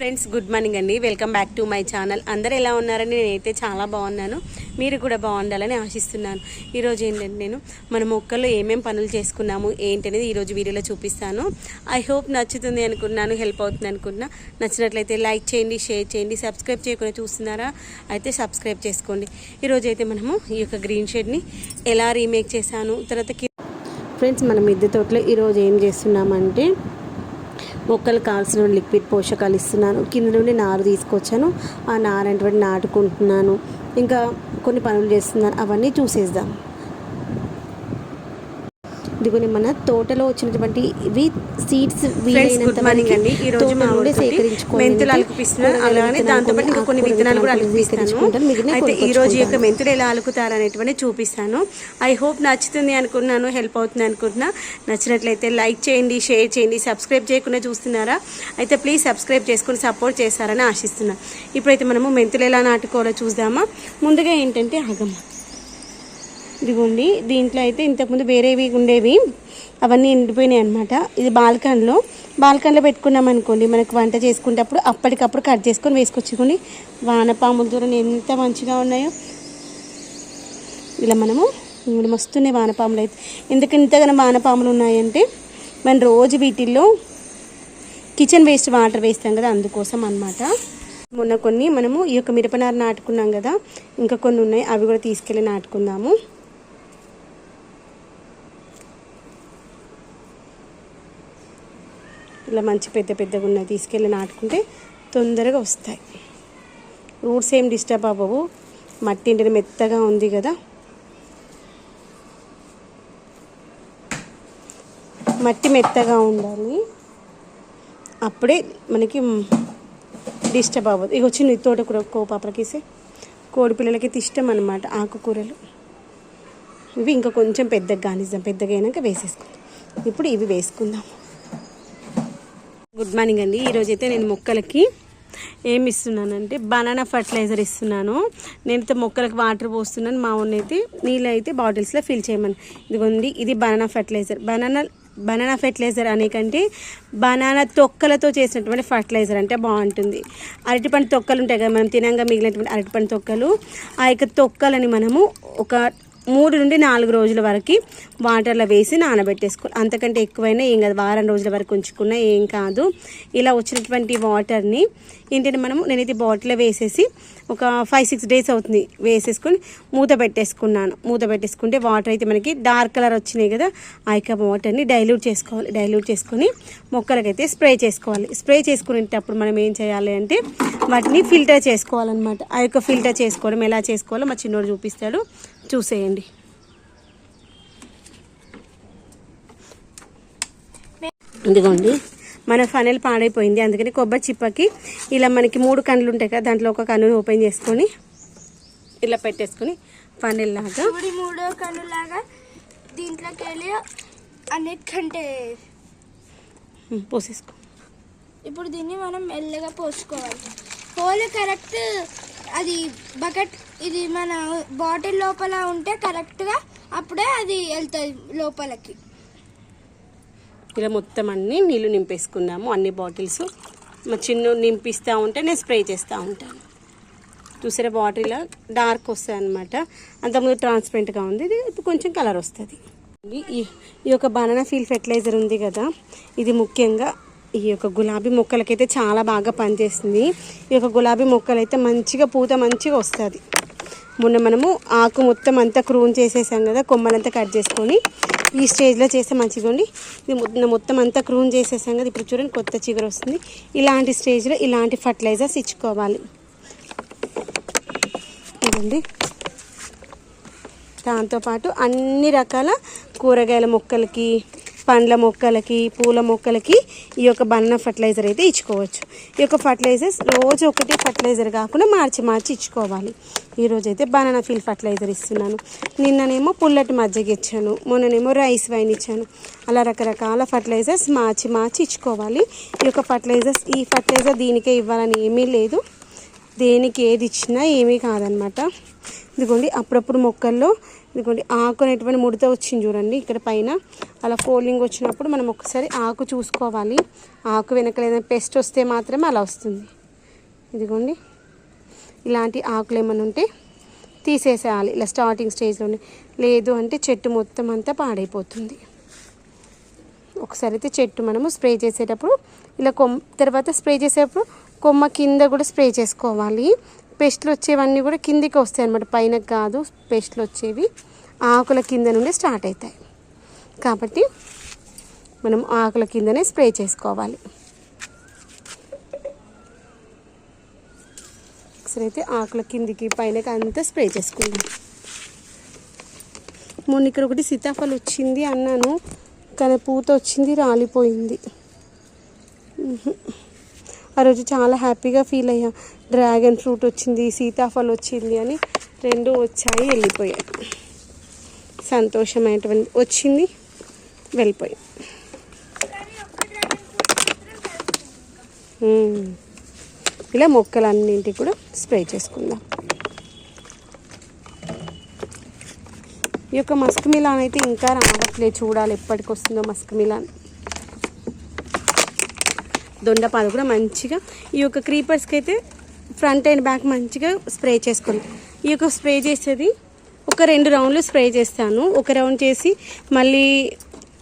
Friends good morning అండి. Welcome back to my channel. అందరు ఎలా ఉన్నారని నేనైతే చాలా బాగున్నాను. మీరు కూడా బాగుండాలని ఆశిస్తున్నాను. ఈరోజు ఏంటంటే నేను మన మొక్కల్లో ఏమేం పనులు చేసుకున్నాము ఏంటనేది ఈరోజు వీడియోలో చూపిస్తాను. ఐ హోప్ నచ్చుతుంది అనుకున్నాను హెల్ప్ అవుతుంది అనుకున్నా. నచ్చినట్లయితే లైక్ చేయండి షేర్ చేయండి సబ్స్క్రైబ్ చేయకుండా చూస్తున్నారా? అయితే సబ్స్క్రైబ్ చేసుకోండి. ఈరోజు అయితే మనము ఈ యొక్క గ్రీన్ షేడ్ని ఎలా రీమేక్ చేశాను తర్వాత ఫ్రెండ్స్ మన మిద్దె తోటలో ఈరోజు ఏం చేస్తున్నామంటే మొక్కలు కావాల్సిన లిక్విడ్ పోషకాలు ఇస్తున్నాను. కింద నుండి నారు తీసుకొచ్చాను. ఆ నారు అంటే నాటుకుంటున్నాను. ఇంకా కొన్ని పనులు చేస్తున్నాను. అవన్నీ చూసేద్దాం. ఇదిగోని మన తోటలో వచ్చినటువంటి ఇవి సీడ్స్ మెంతులు అలుకుపిస్తున్నాను అలానే దాంతో పాటు ఇంకా కొన్ని విత్తనాలు కూడా అలుకుపిస్తాను. అయితే ఈ రోజు యొక్క మెంతులు ఎలా అలుకుతారు అనేటువంటి చూపిస్తాను. ఐ హోప్ నచ్చుతుంది అనుకున్నాను హెల్ప్ అవుతుంది అనుకుంటున్నా. నచ్చినట్లయితే లైక్ చేయండి షేర్ చేయండి సబ్స్క్రైబ్ చేయకుండా చూస్తున్నారా? అయితే ప్లీజ్ సబ్స్క్రైబ్ చేసుకుని సపోర్ట్ చేస్తారని ఆశిస్తున్నా. ఇప్పుడైతే మనము మెంతులు ఎలా నాటుకోవాలో చూద్దామా? ముందుగా ఏంటంటే ఆగమ్మ ఇదిగోండి దీంట్లో అయితే ఇంతకుముందు వేరేవి ఉండేవి. అవన్నీ ఎండిపోయినాయి అనమాట ఇది బాల్కన్లో. బాల్కన్లో పెట్టుకున్నాం అనుకోండి మనకు వంట చేసుకునేటప్పుడు అప్పటికప్పుడు కట్ చేసుకొని వేసుకొచ్చుకోండి వానపాముల దూరం ఎంత మంచిగా ఉన్నాయో. ఇలా మనము ఇప్పుడు మస్తున్నాయి వానపాములు అయితే. ఎందుకు ఇంతగానో వానపాములు ఉన్నాయంటే మనం రోజు వీటిల్లో కిచెన్ వేస్ట్ వాటర్ వేస్తాం కదా అందుకోసం అన్నమాట. మొన్న కొన్ని మనము ఈ యొక్క మిరపనారు నాటుకున్నాం కదా ఇంకా కొన్ని ఉన్నాయి అవి కూడా తీసుకెళ్ళి నాటుకుందాము. ఇలా మంచి పెద్ద పెద్దగా ఉన్నాయి తీసుకెళ్ళి నాటుకుంటే తొందరగా వస్తాయి. రూట్స్ ఏం డిస్టర్బ్ అవ్వవు. మట్టి ఇంటిని మెత్తగా ఉంది కదా. మట్టి మెత్తగా ఉండాలి. అప్పుడే మనకి డిస్టర్బ్ అవ్వదు. ఇక వచ్చి తోట కూర కోపాపలకేసే కోడి పిల్లలకి ఇష్టం అనమాట ఆకుకూరలు. ఇవి ఇంకా కొంచెం పెద్దగా కానిస్తాం పెద్దగా అయినాక వేసేసుకుందాం. ఇప్పుడు ఇవి వేసుకుందాం. గుడ్ మార్నింగ్ అండి. ఈరోజు అయితే నేను మొక్కలకి ఏమి ఇస్తున్నానంటే బనానా ఫర్టిలైజర్ ఇస్తున్నాను. నేనైతే మొక్కలకు వాటర్ పోస్తున్నాను. మా అయితే నీళ్ళు అయితే బాటిల్స్లో ఫిల్ చేయమని. ఇదిగోండి ఇది banana fertilizer. Banana banana fertilizer అనే కంటే బనానా తొక్కలతో చేసినటువంటి ఫర్టిలైజర్ అంటే బాగుంటుంది. అరటిపండు తొక్కలు ఉంటాయి కదా మనం తినంగా మిగిలినటువంటి అరటిపండు తొక్కలు. ఆ యొక్క తొక్కలని మనము ఒక మూడు నుండి నాలుగు రోజుల వరకు వాటర్లో వేసి నానబెట్టేసుకోవాలి. అంతకంటే ఎక్కువైనా ఏం కాదు. వారం రోజుల వరకు ఉంచుకున్నా ఏం కాదు. ఇలా వచ్చినటువంటి వాటర్ని ఏంటంటే మనము నేనైతే బాటిల్లో వేసేసి ఒక ఫైవ్ సిక్స్ డేస్ అవుతుంది వేసేసుకొని మూత పెట్టేసుకున్నాను. మూత పెట్టేసుకుంటే వాటర్ అయితే మనకి డార్క్ కలర్ వచ్చినాయి కదా ఆ యొక్క వాటర్ని డైల్యూట్ చేసుకోవాలి. డైల్యూట్ చేసుకొని మొక్కలకైతే స్ప్రే చేసుకోవాలి. స్ప్రే చేసుకునేటప్పుడు మనం ఏం చేయాలి అంటే వాటిని ఫిల్టర్ చేసుకోవాలన్నమాట. ఆ యొక్క ఫిల్టర్ చేసుకోవడం ఎలా చేసుకోవాలో మా చిన్నోడు చూపిస్తాడు. చూసేయండి. ఇదిగోండి. మన ఫనల్ పాడైపోయింది. అందుకని కొబ్బరి చిప్పకి ఇలా మనకి మూడు కన్నులు ఉంటాయి కదా దాంట్లో ఒక కన్నును ఓపెన్ చేసుకొని ఇలా పెట్టేసుకొని ఫనల్ లాగా ఇప్పుడు మూడో కనులాగా దీంట్లోకి వెళ్ళి అన్నిటికంటే పోసేసుకో. ఇప్పుడు దీన్ని మనం మెల్లగా పోసుకోవాలి. హోల్ కరెక్ట్ అది బకెట్ ఇది మన బాటిల్ లోపల ఉంటే కరెక్ట్గా అప్పుడే అది వెళ్తుంది లోపలికి. ఇలా మొత్తం అన్ని నీళ్ళు నింపేసుకున్నాము అన్ని బాటిల్స్. మా చిన్న నింపిస్తూ ఉంటే నేను స్ప్రే చేస్తూ ఉంటాను. చూసారా బాటిల్ డార్క్ వస్తుంది అనమాట అంతకుముందు ట్రాన్స్పరెంట్గా ఉంది. ఇది కొంచెం కలర్ వస్తుంది. ఈ ఈ యొక్క బనానా ఫీల్ ఫెర్టిలైజర్ ఉంది కదా. ఇది ముఖ్యంగా ఈ యొక్క గులాబీ మొక్కలకైతే చాలా బాగా పనిచేస్తుంది. ఈ యొక్క గులాబీ మొక్కలైతే మంచిగా పూత మంచిగా వస్తుంది. మొన్న మనము ఆకు మొత్తం అంతా క్రూన్ చేసేసాం కదా కొమ్మలంతా కట్ చేసుకొని ఈ స్టేజ్లో చేస్తే మంచిదండి ఇది మొత్తం మొత్తం అంతా క్రూన్ చేసేసాం కదా ఇప్పుడు చూడండి కొత్త చిగురు వస్తుంది. ఇలాంటి స్టేజ్లో ఇలాంటి ఫర్టిలైజర్స్ ఇచ్చుకోవాలి. ఇదండి. దాంతోపాటు అన్ని రకాల కూరగాయల మొక్కలకి పండ్ల మొక్కలకి పూల మొక్కలకి ఈ యొక్క బనానా ఫర్టిలైజర్ అయితే ఇచ్చుకోవచ్చు. ఈ యొక్క ఫర్టిలైజర్స్ రోజు ఒకటి ఫర్టిలైజర్ కాకుండా మార్చి మార్చి ఇచ్చుకోవాలి. ఈరోజు అయితే బనానా ఫీల్ ఫర్టిలైజర్ ఇస్తున్నాను. నిన్ననేమో పుల్లటి మజ్జిగ ఇచ్చాను. మొన్ననేమో రైస్ వైన్ ఇచ్చాను. అలా రకరకాల ఫర్టిలైజర్స్ మార్చి మార్చి ఇచ్చుకోవాలి. ఈ యొక్క ఫర్టిలైజర్స్ ఈ ఫర్టిలైజర్ దీనికే ఇవ్వాలని ఏమీ లేదు. దేనికి ఏది ఇచ్చినా ఏమీ కాదనమాట. ఇదిగోండి అప్పుడప్పుడు మొక్కల్లో ఇదిగోండి ఆకు అనేటువంటి ముడత వచ్చింది చూడండి ఇక్కడ పైన. అలా ఫోల్డింగ్ వచ్చినప్పుడు మనం ఒకసారి ఆకు చూసుకోవాలి. ఆకు వెనక ఏదైనా పెస్ట్ వస్తే మాత్రమే అలా వస్తుంది. ఇదిగోండి ఇలాంటి ఆకులు ఏమైనా ఉంటే తీసేసేయాలి. ఇలా స్టార్టింగ్ స్టేజ్లోనే లేదు అంటే చెట్టు మొత్తం అంతా పాడైపోతుంది. ఒకసారి అయితే చెట్టు మనము స్ప్రే చేసేటప్పుడు ఇలా కొమ్ తర్వాత స్ప్రే చేసేటప్పుడు కొమ్మ కింద కూడా స్ప్రే చేసుకోవాలి. పెస్ట్లు వచ్చేవన్నీ కూడా కిందికి వస్తాయి అన్నమాట. పైన కాదు పెస్ట్లు వచ్చేవి ఆకుల కింద నుండి స్టార్ట్ అవుతాయి కాబట్టి మనం ఆకుల కిందనే స్ప్రే చేసుకోవాలి. ఒకసారి అయితే ఆకుల కిందికి పైనకి అంతా స్ప్రే చేసుకుందాం. మొన్న ఇక్కడ ఒకటి సీతాఫలం వచ్చింది అన్నాను కానీ పూత వచ్చింది రాలిపోయింది. ఆ రోజు చాలా హ్యాపీగా ఫీల్ అయ్యా. డ్రాగన్ ఫ్రూట్ వచ్చింది సీతాఫలం వచ్చింది అని రెండు వచ్చాయి వెళ్ళిపోయాయి. సంతోషమైనటువంటి వచ్చింది వెళ్ళిపోయాం ఇలా మొక్కలన్నింటికి కూడా స్ప్రే చేసుకుందాం. ఈ యొక్క మస్క్ మిలాన్ అయితే ఇంకా రావట్లేదు. చూడాలి ఎప్పటికి వస్తుందో మస్క్ మిలాన్ దొండపాలు కూడా మంచిగా. ఈ యొక్క క్రీపర్స్కి అయితే ఫ్రంట్ అండ్ బ్యాక్ మంచిగా స్ప్రే చేసుకోండి ఈ యొక్క స్ప్రే చేసేది ఒక రెండు రౌండ్లు స్ప్రే చేస్తాను. ఒక రౌండ్ చేసి మళ్ళీ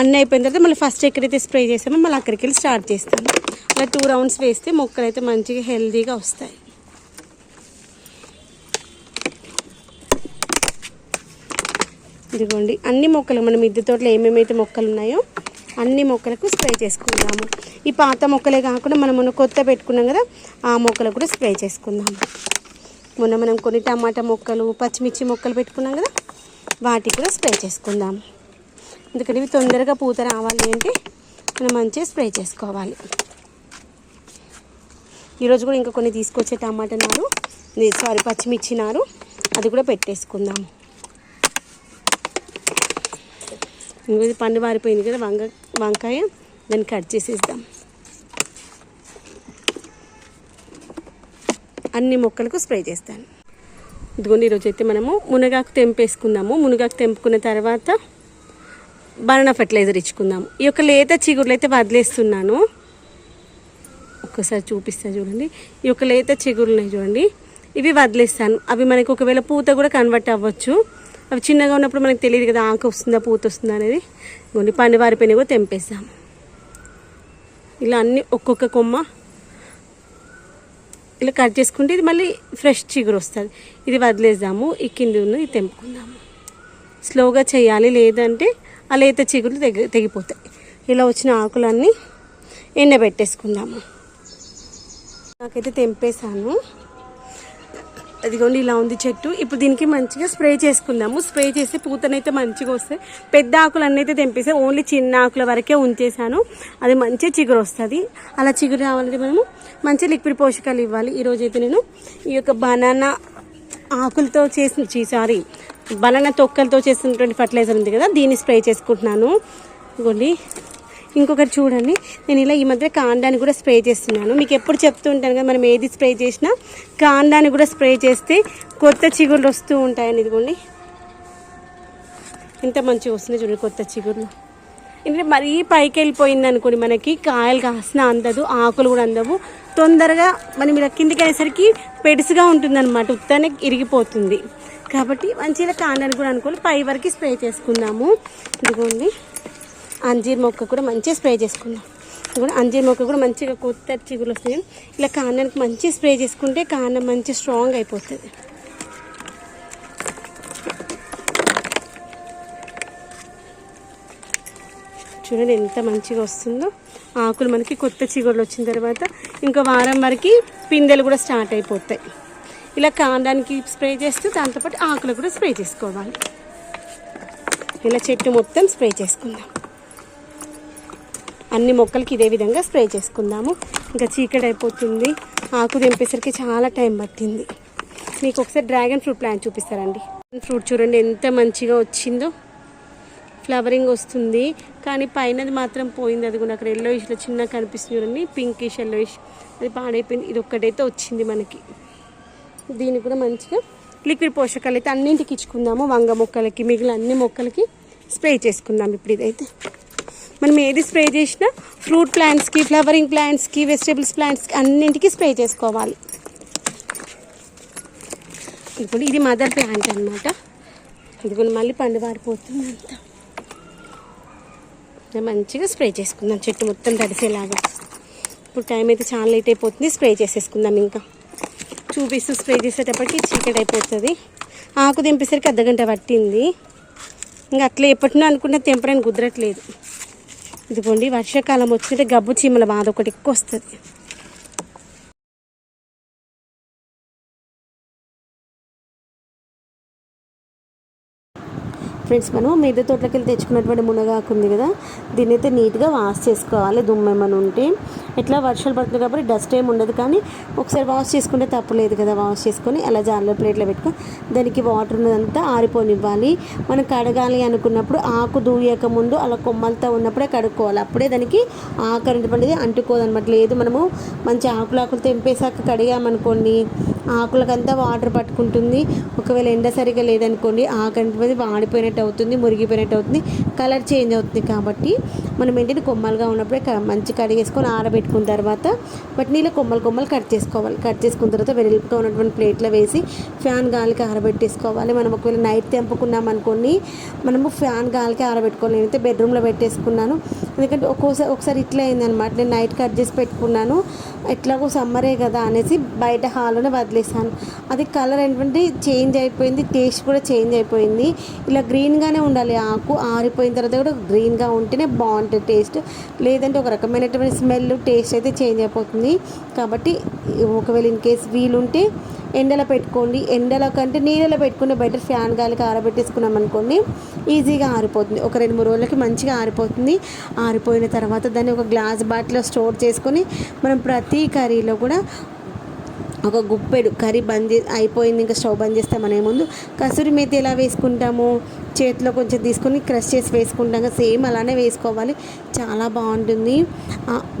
అన్నీ అయిపోయిన తర్వాత మళ్ళీ ఫస్ట్ ఎక్కడైతే స్ప్రే చేసామో మళ్ళీ అక్కడికి వెళ్ళి స్టార్ట్ చేస్తాను. అలా టూ రౌండ్స్ వేస్తే మొక్కలు అయితే మంచిగా హెల్దీగా వస్తాయి. ఇదిగోండి అన్ని మొక్కలు మన మిద్దె తోటలో ఏమేమైతే మొక్కలు ఉన్నాయో అన్ని మొక్కలకు స్ప్రే చేసుకుందాము. ఈ పాత మొక్కలే కాకుండా మనం మొన్న కొత్త పెట్టుకున్నాం కదా ఆ మొక్కలు కూడా స్ప్రే చేసుకుందాము మొన్న మనం కొన్ని టమాటా మొక్కలు పచ్చిమిర్చి మొక్కలు పెట్టుకున్నాం కదా వాటికి కూడా స్ప్రే చేసుకుందాం. ఎందుకంటే ఇవి తొందరగా పూత రావాలి అంటే మనం మంచిగా స్ప్రే చేసుకోవాలి. ఈరోజు కూడా ఇంకా కొన్ని తీసుకొచ్చే టమాటా నారు సారీ పచ్చిమిర్చి నారు అది కూడా పెట్టేసుకుందాము ఇంకో ఇది పండు మారిపోయింది కదా వంగ వంకాయ. దాన్ని కట్ చేసేద్దాం. అన్ని మొక్కలకు స్ప్రే చేస్తాను. ఇదిగోండి ఈరోజు అయితే మనము మునగాకు తెంపేసుకుందాము. మునగాకు తెంపుకున్న తర్వాత బనానా ఫర్టిలైజర్ ఇచ్చుకుందాము. ఈ యొక్క లేత చిగురులు అయితే వదిలేస్తున్నాను. ఒక్కసారి చూపిస్తా చూడండి. ఈ యొక్క లేత చిగురులు చూడండి. ఇవి వదిలేస్తాను. అవి మనకి ఒకవేళ పూత కూడా కన్వర్ట్ అవ్వచ్చు. అవి చిన్నగా ఉన్నప్పుడు మనకు తెలియదు కదా ఆకు వస్తుందా పూత వస్తుందా అనేది. కొన్ని పని వారిపోయినా కూడా తెంపేస్తాము. ఇలా అన్ని ఒక్కొక్క కొమ్మ ఇలా కట్ చేసుకుంటే ఇది మళ్ళీ ఫ్రెష్ చిగురు వస్తుంది. ఇది వదిలేద్దాము ఈ కింది ఉన్నది తెంపుకుందాము. స్లోగా చేయాలి లేదంటే ఆ లేత చిగురు తెగి తెగిపోతాయి. ఇలా వచ్చిన ఆకులన్నీ ఎండబెట్టేసుకుందాము. నాకైతే తెంపేశాను. అదిగోండి ఇలా ఉంది చెట్టు. ఇప్పుడు దీనికి మంచిగా స్ప్రే చేసుకుందాము. స్ప్రే చేసి పూతనైతే మంచిగా వస్తాయి. పెద్ద ఆకులు అన్నీ అయితే తెంపేసి. ఓన్లీ చిన్న ఆకుల వరకే ఉంచేసాను అది మంచి చిగురు వస్తుంది. అలా చిగురు రావాలంటే మనము మంచి లిక్విడ్ పోషకాలు ఇవ్వాలి. ఈరోజు అయితే నేను ఈ యొక్క బనానా ఆకులతో చేసిన సారీ బనానా తొక్కలతో చేసినటువంటి ఫర్టిలైజర్ ఉంది కదా దీన్ని స్ప్రే చేసుకుంటున్నాను. ఇదిగోండి. ఇంకొకటి చూడండి. నేను ఇలా ఈ మధ్య కాండాన్ని కూడా స్ప్రే చేస్తున్నాను. మీకు ఎప్పుడు చెప్తూ ఉంటాను కదా మనం ఏది స్ప్రే చేసినా కాండాన్ని కూడా స్ప్రే చేస్తే కొత్త చిగుళ్ళు వస్తూ ఉంటాయని ఇదిగోండి. ఎంత మంచిగా వస్తుంది చూడండి కొత్త చిగుళ్ళు ఎందుకంటే మరీ పైకి వెళ్ళిపోయింది అనుకోండి మనకి కాయలు కాసిన అందదు ఆకులు కూడా అందవు. తొందరగా మనం ఇలా కిందికి అయ్యేసరికి పెడుసుగా ఉంటుంది అనమాట ఉత్తానే ఇరిగిపోతుంది. కాబట్టి మంచిగా కాండాన్ని కూడా అనుకోవాలి పై వరకు స్ప్రే చేసుకుందాము. ఇదిగోండి. అంజీర్ మొక్క కూడా మంచిగా స్ప్రే చేసుకుందాం కూడా అంజీర్ మొక్క కూడా మంచిగా కొత్త చిగురు వస్తాయి ఇలా కాండానికి మంచిగా స్ప్రే చేసుకుంటే కాండం మంచి స్ట్రాంగ్ అయిపోతుంది. చూడండి ఎంత మంచిగా వస్తుందో. ఆకులు మనకి కొత్త చిగురులు వచ్చిన తర్వాత ఇంకా వారం వరకు పిందెలు కూడా స్టార్ట్ అయిపోతాయి. ఇలా కాండానికి స్ప్రే చేస్తూ దాంతోపాటు ఆకులు కూడా స్ప్రే చేసుకోవాలి. ఇలా చెట్టు మొత్తం స్ప్రే చేసుకుందాం. అన్ని మొక్కలకి ఇదే విధంగా స్ప్రే చేసుకుందాము. ఇంకా చీకటి అయిపోతుంది. ఆకు తెంపేసరికి చాలా టైం పట్టింది. మీకు ఒకసారి డ్రాగన్ ఫ్రూట్ ప్లాంట్ చూపిస్తారండి. ఫ్రూట్ చూడండి ఎంత మంచిగా వచ్చిందో. ఫ్లవరింగ్ వస్తుంది. కానీ పైనది మాత్రం పోయింది. అది కూడా అక్కడ ఎల్లోయిష్లో చిన్నగా కనిపిస్తుంది చూడండి. పింకిష్ ఎల్లోయిష్ అది పాడైపోయింది. ఇది ఒక్కటైతే వచ్చింది మనకి. దీనికి కూడా మంచిగా లిక్విడ్ పోషకాలు అయితే అన్నింటికి ఇచ్చుకుందాము. వంగ మొక్కలకి మిగిలిన అన్ని మొక్కలకి స్ప్రే చేసుకుందాం ఇప్పుడు ఇదైతే. మనం ఏది స్ప్రే చేసినా ఫ్రూట్ ప్లాంట్స్కి ఫ్లవరింగ్ ప్లాంట్స్కి వెజిటేబుల్స్ ప్లాంట్స్కి అన్నింటికి స్ప్రే చేసుకోవాలి. ఇప్పుడు ఇది మదర్ ప్లాంట్ అనమాట ఇదిగో మళ్ళీ పండు పారిపోతుంది అంతా మంచిగా స్ప్రే చేసుకుందాం చెట్టు మొత్తం తడిసేలాగా. ఇప్పుడు టైం అయితే చాలా లేట్ అయిపోతుంది స్ప్రే చేసేసుకుందాం ఇంకా. చూపిస్తూ స్ప్రే చేసేటప్పటికి చీకటి అయిపోతుంది. ఆకు దింపేసరికి అర్ధగంట పట్టింది. ఇంకా అట్లా ఎప్పటినో అనుకుంటే తెంపడానికి కుదరట్లేదు. ఇదిగోండి వర్షాకాలం వచ్చింటే గబ్బు చీమల బాధ ఒకటి ఎక్కువ వస్తుంది. ఫ్రెండ్స్ మనం మిద్దె తోటలోకి వెళ్ళి తెచ్చుకున్నటువంటి మునగాకు ఉంది కదా దీన్ని అయితే నీట్గా వాష్ చేసుకోవాలి దుమ్ము ఉంటే ఎట్లా వర్షాలు పడుతుంది కాబట్టి డస్ట్ ఏమి ఉండదు కానీ ఒకసారి వాష్ చేసుకుంటే తప్పలేదు కదా వాష్ చేసుకొని అలా జాన్లో ప్లేట్లో పెట్టుకొని దానికి వాటర్ ఉన్నదంతా ఆరిపోనివ్వాలి. మనం కడగాలి అనుకున్నప్పుడు ఆకు దూయక ముందు అలా కొమ్మలతో ఉన్నప్పుడే కడుక్కోవాలి. అప్పుడే దానికి ఆకు అనేటువంటిది అంటుకోదనమాట. లేదు మనము మంచి ఆకులు ఆకులు తెంపేసాక కడిగామనుకోండి ఆకులకంతా వాటర్ పట్టుకుంటుంది. ఒకవేళ ఎండ సరిగా లేదనుకోండి ఆకు వాడిపోయినట్టు అవుతుంది మురిగిపోయినట్టు అవుతుంది కలర్ చేంజ్ అవుతుంది కాబట్టి మనం ఏంటంటే కొమ్మలుగా ఉన్నప్పుడే క- మంచి కడిగేసుకొని ఆరబెట్టుకున్న తర్వాత వాటిని కొమ్మలు కొమ్మలు కట్ చేసుకోవాలి. కట్ చేసుకున్న తర్వాత వెడల్పుగా ఉన్నటువంటి ప్లేట్లో వేసి ఫ్యాన్ గాలికి ఆరబెట్టేసుకోవాలి. మనం ఒకవేళ నైట్ తెంపుకున్నాం అనుకోండి మనము ఫ్యాన్ గాలికి ఆరబెట్టుకోవాలి. నేనైతే బెడ్రూమ్లో పెట్టేసుకున్నాను. ఎందుకంటే ఒక్కోసారి ఒకసారి ఇట్లా అయిందనమాట నేను నైట్ కట్ చేసి పెట్టుకున్నాను. ఎట్లాగో సమ్మరే కదా అనేసి బయట హాల్లోనే వదిలేసాను అది కలర్ ఏంటంటే చేంజ్ అయిపోయింది టేస్ట్ కూడా చేంజ్ అయిపోయింది. ఇలా గ్రీన్గానే ఉండాలి ఆకు ఆరిపోయిన తర్వాత కూడా గ్రీన్గా ఉంటేనే బాగుంటుంది టేస్ట్ లేదంటే ఒక రకమైనటువంటి స్మెల్ టేస్ట్ అయితే చేంజ్ అయిపోతుంది. కాబట్టి ఒకవేళ ఇన్ కేస్ వీలుంటే ఎండలో పెట్టుకోండి. ఎండలో కంటే నీళ్ళలో పెట్టుకునే బెటర్ ఫ్యాన్ గాలికి ఆరబెట్టేసుకున్నాం అనుకోండి ఈజీగా ఆరిపోతుంది. ఒక రెండు మూడు రోజులకి మంచిగా ఆరిపోతుంది. ఆరిపోయిన తర్వాత దాన్ని ఒక గ్లాస్ బాటిల్లో స్టోర్ చేసుకొని మనం ప్రతి కర్రీలో కూడా ఒక గుప్పెడు కర్రీ బంద్ చేసి అయిపోయింది ఇంకా స్టవ్ బంద్ చేస్తామనే ముందు కసూరి మేతి ఎలా వేసుకుంటాము? చేతిలో కొంచెం తీసుకొని క్రష్ చేసి వేసుకుంటాం సేమ్ అలానే వేసుకోవాలి. చాలా బాగుంటుంది.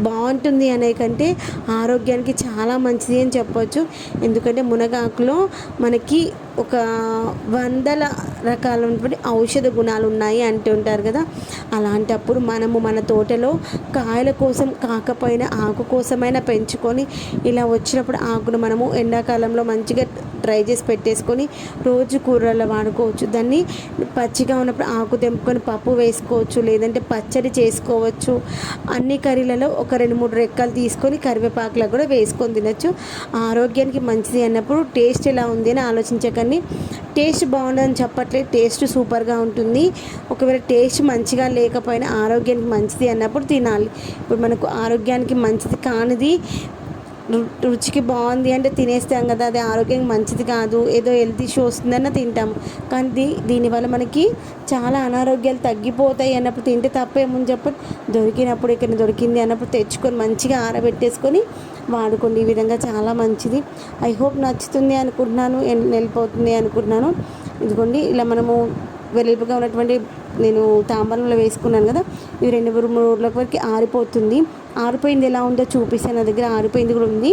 బాగుంటుంది అనే కంటే ఆరోగ్యానికి చాలా మంచిది అని చెప్పొచ్చు. ఎందుకంటే మునగాకులో మనకి ఒక వందల రకాలైనటువంటి ఔషధ గుణాలు ఉన్నాయి అంటుంటారు కదా. అలాంటప్పుడు మనము మన తోటలో కాయల కోసం కాకపోయినా ఆకు కోసమైనా పెంచుకొని ఇలా వచ్చినప్పుడు ఆకును మనము ఎండాకాలంలో మంచిగా డ్రై చేసి పెట్టేసుకొని రోజు కూరల్లో వాడుకోవచ్చు. దాన్ని పచ్చిగా ఉన్నప్పుడు ఆకు తెంపుకొని పప్పు వేసుకోవచ్చు లేదంటే పచ్చడి చేసుకోవచ్చు. అన్ని కర్రీలలో ఒక రెండు మూడు రెక్కలు తీసుకొని కరివేపాకులో కూడా వేసుకొని తినచ్చు. ఆరోగ్యానికి మంచిది అన్నప్పుడు టేస్ట్ ఎలా ఉంది అని ఆలోచించకండి. టేస్ట్ బాగుందని చెప్పట్లేదు టేస్ట్ సూపర్గా ఉంటుంది. ఒకవేళ టేస్ట్ మంచిగా లేకపోయినా ఆరోగ్యానికి మంచిది అన్నప్పుడు తినాలి. ఇప్పుడు మనకు ఆరోగ్యానికి మంచిది కానిది రుచికి బాగుంది అంటే తినేస్తాం కదా అది ఆరోగ్యానికి మంచిది కాదు ఏదో హెల్త్ ఇష్యూ వస్తుందన్న తింటాం. కానీ దీ దీనివల్ల మనకి చాలా అనారోగ్యాలు తగ్గిపోతాయి అన్నప్పుడు తింటే తప్పేముంది చెప్పండి? దొరికినప్పుడు ఇక్కడ దొరికింది అన్నప్పుడు తెచ్చుకొని మంచిగా ఆరబెట్టేసుకొని వాడుకోండి. ఈ విధంగా చాలా మంచిది. ఐ హోప్ నచ్చుతుంది అనుకుంటున్నాను వెళ్ళిపోతుంది అనుకుంటున్నాను. ఇదిగోండి ఇలా మనము వెలుపుగా ఉన్నటువంటి నేను తాంబరంలో వేసుకున్నాను కదా ఇవి రెండు మూడు మూడు రోజుల వరకు ఆరిపోతుంది. ఆరిపోయింది ఎలా ఉందో చూపిస్తాను నా దగ్గర ఆరిపోయింది కూడా ఉంది.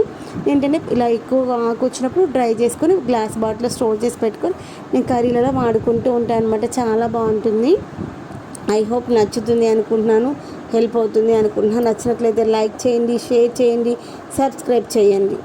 ఏంటంటే ఇలా ఎక్కువగా ఆకు వచ్చినప్పుడు డ్రై చేసుకొని గ్లాస్ బాటిల్లో స్టోర్ చేసి పెట్టుకొని నేను కర్రీలలో వాడుకుంటూ ఉంటాను అనమాట చాలా బాగుంటుంది. ఐ హోప్ నచ్చుతుంది అనుకుంటున్నాను హెల్ప్ అవుతుంది అనుకుంటున్నాను. నచ్చినట్లయితే లైక్ చేయండి షేర్ చేయండి సబ్స్క్రైబ్ చేయండి.